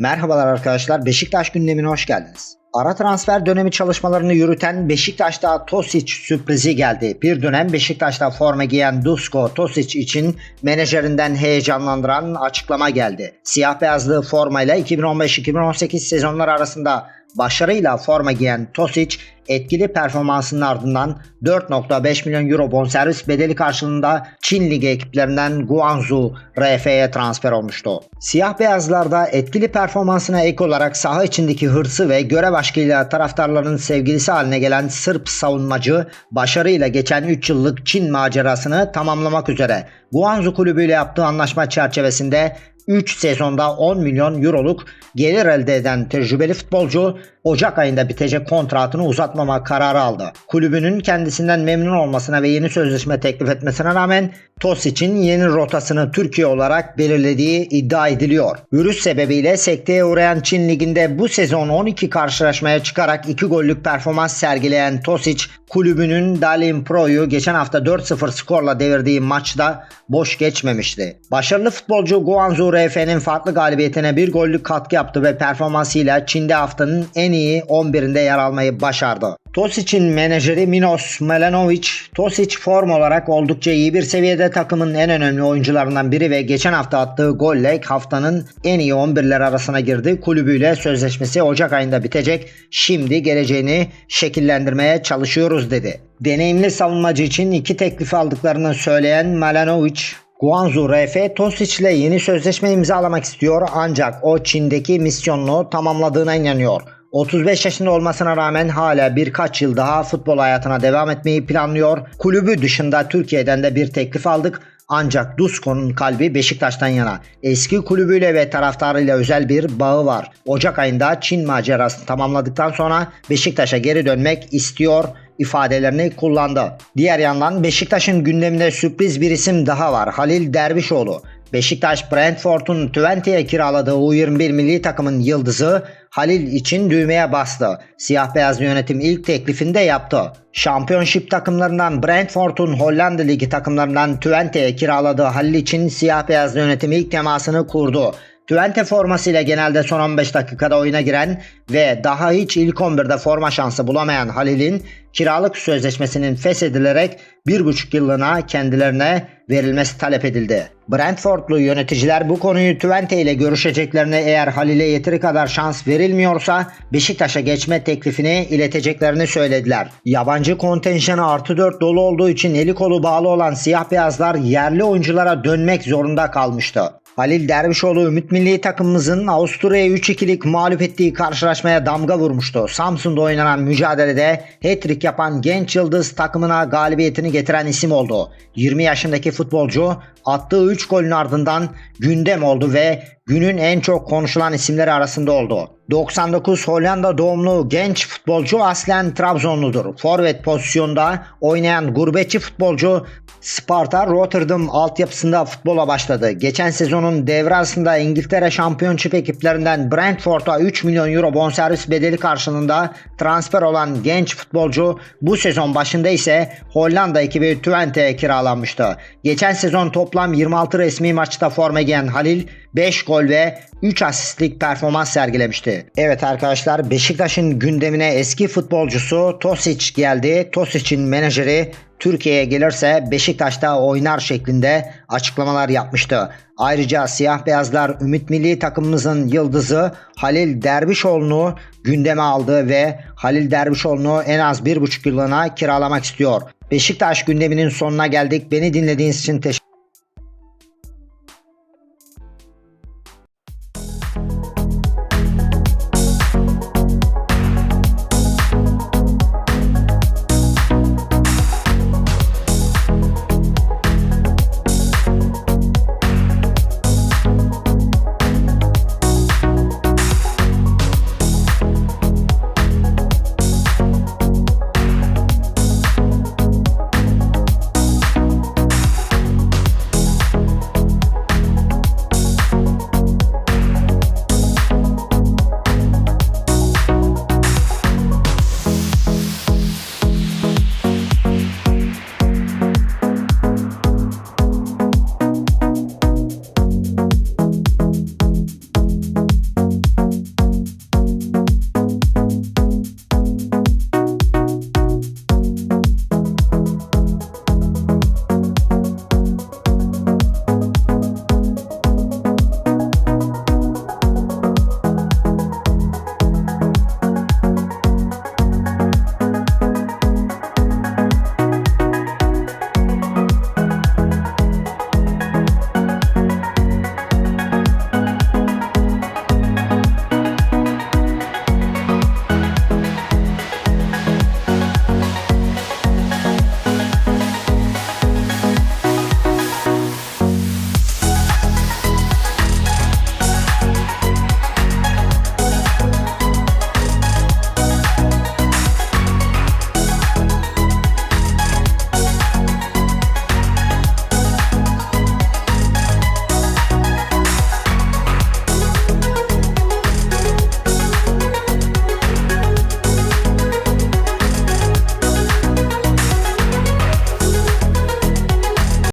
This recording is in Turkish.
Merhabalar arkadaşlar, Beşiktaş gündemine hoş geldiniz. Ara transfer dönemi çalışmalarını yürüten Beşiktaş'ta Tosic sürprizi geldi. Bir dönem Beşiktaş'ta forma giyen Dusko Tosic için menajerinden heyecanlandıran açıklama geldi. Siyah beyazlı formayla 2015-2018 sezonlar arasında başarıyla forma giyen Tosic etkili performansının ardından 4.5 milyon euro bonservis bedeli karşılığında Çin Ligi ekiplerinden Guangzhou RF'ye transfer olmuştu. Siyah beyazlarda etkili performansına ek olarak saha içindeki hırsı ve görev aşkıyla taraftarların sevgilisi haline gelen Sırp savunmacı başarıyla geçen 3 yıllık Çin macerasını tamamlamak üzere Guangzhou kulübüyle yaptığı anlaşma çerçevesinde 3 sezonda 10 milyon euroluk gelir elde eden tecrübeli futbolcu Ocak ayında bitecek kontratını uzatmama kararı aldı. Kulübünün kendisinden memnun olmasına ve yeni sözleşme teklif etmesine rağmen Tosic'in yeni rotasını Türkiye olarak belirlediği iddia ediliyor. Virüs sebebiyle sekteye uğrayan Çin Ligi'nde bu sezon 12 karşılaşmaya çıkarak 2 gollük performans sergileyen Tosic kulübünün Dalin Pro'yu geçen hafta 4-0 skorla devirdiği maçta boş geçmemişti. Başarılı futbolcu Guangzhou RF'nin farklı galibiyetine bir gollük katkı yaptı ve performansıyla Çin'de haftanın en iyi 11'inde yer almayı başardı. Tosic'in menajeri Minos Melanovic, Tosic form olarak oldukça iyi bir seviyede takımın en önemli oyuncularından biri ve geçen hafta attığı golle haftanın en iyi 11'ler arasına girdi. Kulübüyle sözleşmesi Ocak ayında bitecek. Şimdi geleceğini şekillendirmeye çalışıyoruz dedi. Deneyimli savunmacı için iki teklifi aldıklarını söyleyen Melanovic, Guangzhou RF Tosic ile yeni sözleşme imzalamak istiyor ancak o Çin'deki misyonunu tamamladığına inanıyor. 35 yaşında olmasına rağmen hala birkaç yıl daha futbol hayatına devam etmeyi planlıyor. Kulübü dışında Türkiye'den de bir teklif aldık. Ancak Dusko'nun kalbi Beşiktaş'tan yana. Eski kulübüyle ve taraftarıyla özel bir bağı var. Ocak ayında Çin macerasını tamamladıktan sonra Beşiktaş'a geri dönmek istiyor ifadelerini kullandı. Diğer yandan Beşiktaş'ın gündeminde sürpriz bir isim daha var. Halil Dervişoğlu. Beşiktaş Brentford'un Twente'ye kiraladığı U21 milli takımın yıldızı Halil için düğmeye bastı. Siyah beyaz yönetim ilk teklifini de yaptı. Şampiyonşip takımlarından Brentford'un Hollanda Ligi takımlarından Twente'ye kiraladığı Halil için siyah beyaz yönetim ilk temasını kurdu. Twente formasıyla genelde son 15 dakikada oyuna giren ve daha hiç ilk 11'de forma şansı bulamayan Halil'in kiralık sözleşmesinin feshedilerek 1,5 yıllığına kendilerine verilmesi talep edildi. Brentfordlu yöneticiler bu konuyu Twente ile görüşeceklerini eğer Halil'e yeteri kadar şans verilmiyorsa Beşiktaş'a geçme teklifini ileteceklerini söylediler. Yabancı kontenjanı artı 4 dolu olduğu için eli kolu bağlı olan siyah beyazlar yerli oyunculara dönmek zorunda kalmıştı. Halil Dervişoğlu Ümit Milli takımımızın Avusturya'ya 3-2'lik mağlup ettiği karşılaşmaya damga vurmuştu. Samsun'da oynanan mücadelede hat-trick yapan genç yıldız takımına galibiyetini getiren isim oldu. 20 yaşındaki futbolcu attığı 3 golün ardından gündem oldu ve günün en çok konuşulan isimleri arasında oldu. 99 Hollanda doğumlu genç futbolcu aslen Trabzonludur. Forvet pozisyonda oynayan gurbetçi futbolcu Sparta Rotterdam altyapısında futbola başladı. Geçen sezonun devre İngiltere Şampiyonşip ekiplerinden Brentford'a 3 milyon euro bonservis bedeli karşılığında transfer olan genç futbolcu bu sezon başında ise Hollanda ekibi Twente'ye kiralanmıştı. Geçen sezon toplam 26 resmi maçta forma giyen Halil 5 gol ve 3 asistlik performans sergilemişti. Evet arkadaşlar Beşiktaş'ın gündemine eski futbolcusu Tosic geldi. Tosic'in menajeri Türkiye'ye gelirse Beşiktaş'ta oynar şeklinde açıklamalar yapmıştı. Ayrıca siyah beyazlar Ümit Milli takımımızın yıldızı Halil Dervişoğlu'nu gündeme aldı ve Halil Dervişoğlu'nu en az 1,5 yıllığına kiralamak istiyor. Beşiktaş gündeminin sonuna geldik. Beni dinlediğiniz için teşekkür